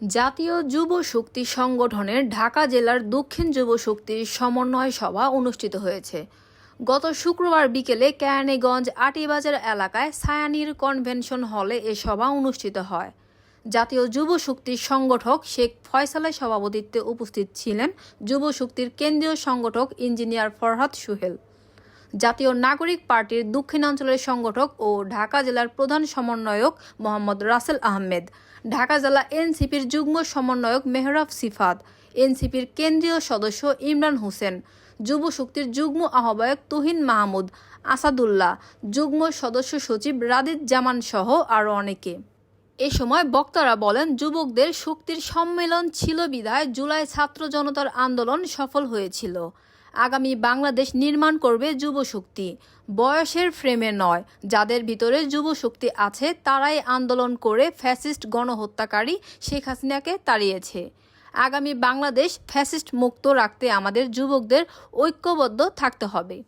জাতীয় যুব শক্তি সংগঠনের ঢাকা জেলার দক্ষিণ যুব শক্তির সমন্বয় সভা অনুষ্ঠিত হয়েছে। গত শুক্রবার বিকেলে কেরানীগঞ্জ আটিবাজার এলাকায় সায়ানির কনভেনশন হলে এ সভা অনুষ্ঠিত হয়। জাতীয় যুব শক্তির সংগঠক শেখ ফয়সালের সভাপতিত্বে উপস্থিত ছিলেন যুব শক্তির কেন্দ্রীয় সংগঠক ইঞ্জিনিয়ার ফরহাদ সুহেল। জাতীয় নাগরিক পার্টির দক্ষিণাঞ্চলের সংগঠক ও ঢাকা জেলার প্রধান সমন্বয়ক মোহাম্মদ রাসেল আহমেদ। ঢাকা জেলা এনসিপির যুগ্ম সমন্বয়ক মেহরাব সিফাত। এনসিপির কেন্দ্রীয় সদস্য ইমরান হোসেন। যুব শক্তির যুগ্ম আহ্বায়ক তুহিন মাহমুদ। আসাদুল্লাহ। যুগ্ম সদস্য সচিব রাদিদ জামান সহ আরও অনেকে। এ সময় বক্তারা বলেন, যুবকদের শক্তির সম্মেলন ছিল বিধায় জুলাই ছাত্র জনতার আন্দোলন সফল হয়েছিল। আগামী বাংলাদেশ নির্মাণ করবে যুবশক্তি বয়সের ফ্রেমে নয়। যাদের ভিতরে যুবশক্তি আছে, তারাই আন্দোলন করে ফ্যাসিস্ট গণহত্যাকারী শেখ হাসিনাকে তাড়িয়েছে। আগামী বাংলাদেশ ফ্যাসিস্ট মুক্ত রাখতে আমাদের যুবকদের ঐক্যবদ্ধ থাকতে হবে।